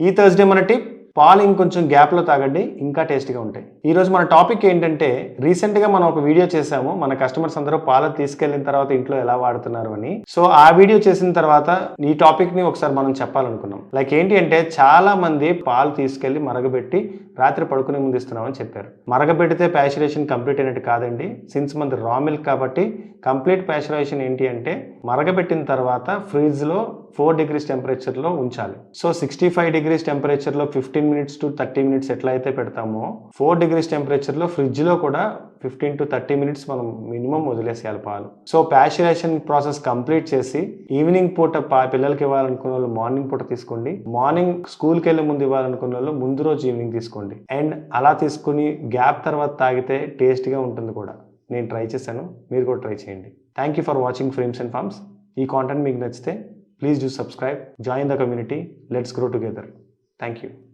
ఈ థర్స్డే మన టిప్ పాలు ఇంకొంచెం గ్యాప్లో తాగండి ఇంకా టేస్ట్గా ఉంటాయి. ఈరోజు మన టాపిక్ ఏంటంటే రీసెంట్గా మనం ఒక వీడియో చేసాము మన కస్టమర్స్ అందరూ పాలు తీసుకెళ్ళిన తర్వాత ఇంట్లో ఎలా వాడుతున్నారు అని. సో ఆ వీడియో చేసిన తర్వాత ఈ టాపిక్ని ఒకసారి మనం చెప్పాలనుకున్నాం. లైక్ ఏంటి అంటే చాలా మంది పాలు తీసుకెళ్ళి మరగబెట్టి రాత్రి పడుకునే ముందు ఇస్తున్నామని చెప్పారు. మరగబెడితే ప్యాచురేషన్ కంప్లీట్ అయినట్టు కాదండి. సిన్స్ మంది రా మిల్క్ కాబట్టి కంప్లీట్ ప్యాచురేషన్ ఏంటి అంటే మరగబెట్టిన తర్వాత ఫ్రిడ్జ్లో ఫోర్ డిగ్రీస్ టెంపరేచర్లో ఉంచాలి. So sixty five degrees టెంపరేచర్లో fifteen minutes to thirty minutes ఎట్లా అయితే పెడతామో ఫోర్ డిగ్రీస్ టెంపరేచర్లో ఫ్రిడ్జ్లో కూడా ఫిఫ్టీన్ టు థర్టీ మినిట్స్ మనం మినిమం వదిలేసేయాలి పాలు. సో ప్యాచురేషన్ ప్రాసెస్ కంప్లీట్ చేసి ఈవినింగ్ పూట పా పిల్లలకి ఇవ్వాలనుకున్న వాళ్ళు మార్నింగ్ పూట తీసుకోండి. మార్నింగ్ స్కూల్కి వెళ్ళే ముందు ఇవ్వాలనుకున్న వాళ్ళు ముందు రోజు ఈవినింగ్ తీసుకోండి. అండ్ అలా తీసుకుని గ్యాప్ తర్వాత తాగితే టేస్ట్గా ఉంటుంది కూడా. నేను ట్రై చేశాను. మీరు కూడా ట్రై చేయండి. Thank you for watching frames and farms ఈ కాంటెంట్ మీకు నచ్చితే Please do subscribe, join the community. Let's grow together. Thank you.